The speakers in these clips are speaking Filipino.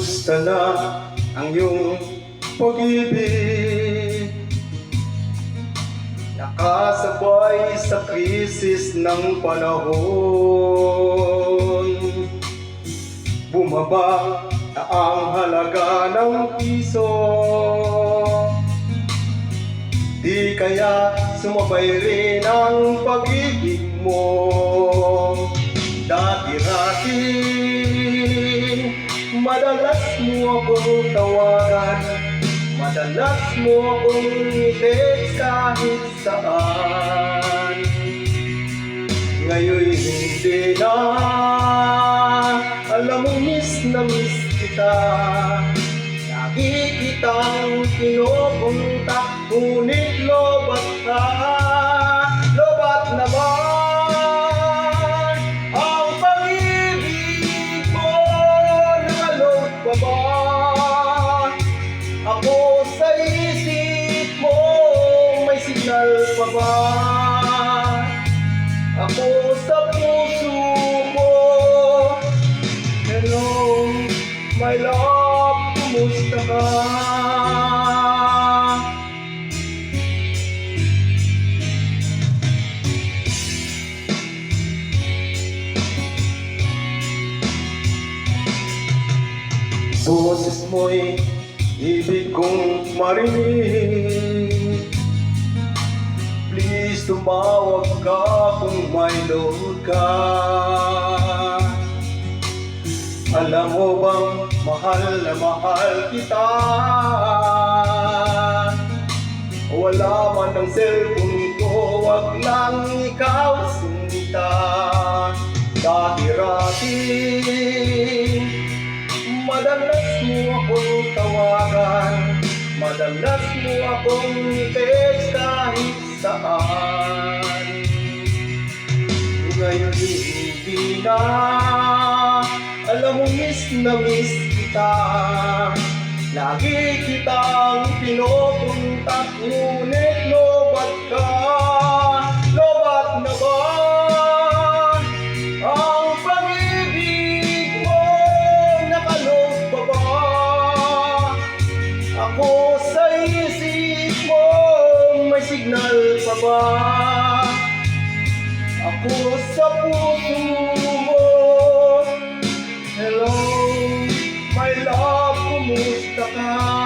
Kumusta na ang iyong pag-ibig? Nakasabay sa krisis ng panahon. Bumaba na ang halaga ng piso. Di kaya sumabay rin ang pag-ibig mo. Dati-rati Madalas mo akong tawagan Madalas mo akong i-text kahit saan. Ngayon hindi na. Alam mo miss na miss kita. Lagi kitang kinukunta Ngunit May signal pa? Ako sa puso mo Hello, my love, kumusta ka? Boses mo'y ibig kong marinig Please tumawag ka kung may load ka. Alam mo bang mahal na mahal kita? Wala man ang cellphone ko, wag lang ikaw sumita. Dati-rati Madalas mo akong tawagan. Madalas mo akong kahit saan? Ngayon hindi na Alam mo miss na miss kita. Lagi kitang pinupunta Ngunit ba? Ako sa puso mo Hello, my love, kumusta ka?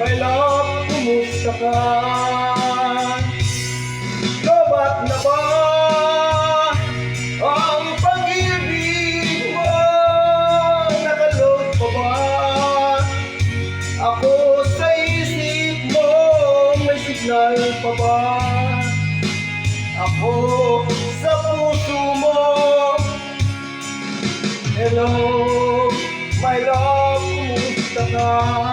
My love, kumusta ka? Na ba ang pag-ibig mo? Nakaload pa ba? Ako mo, may pa ba? Ako sa puso mo Hello, my love, kumusta ka?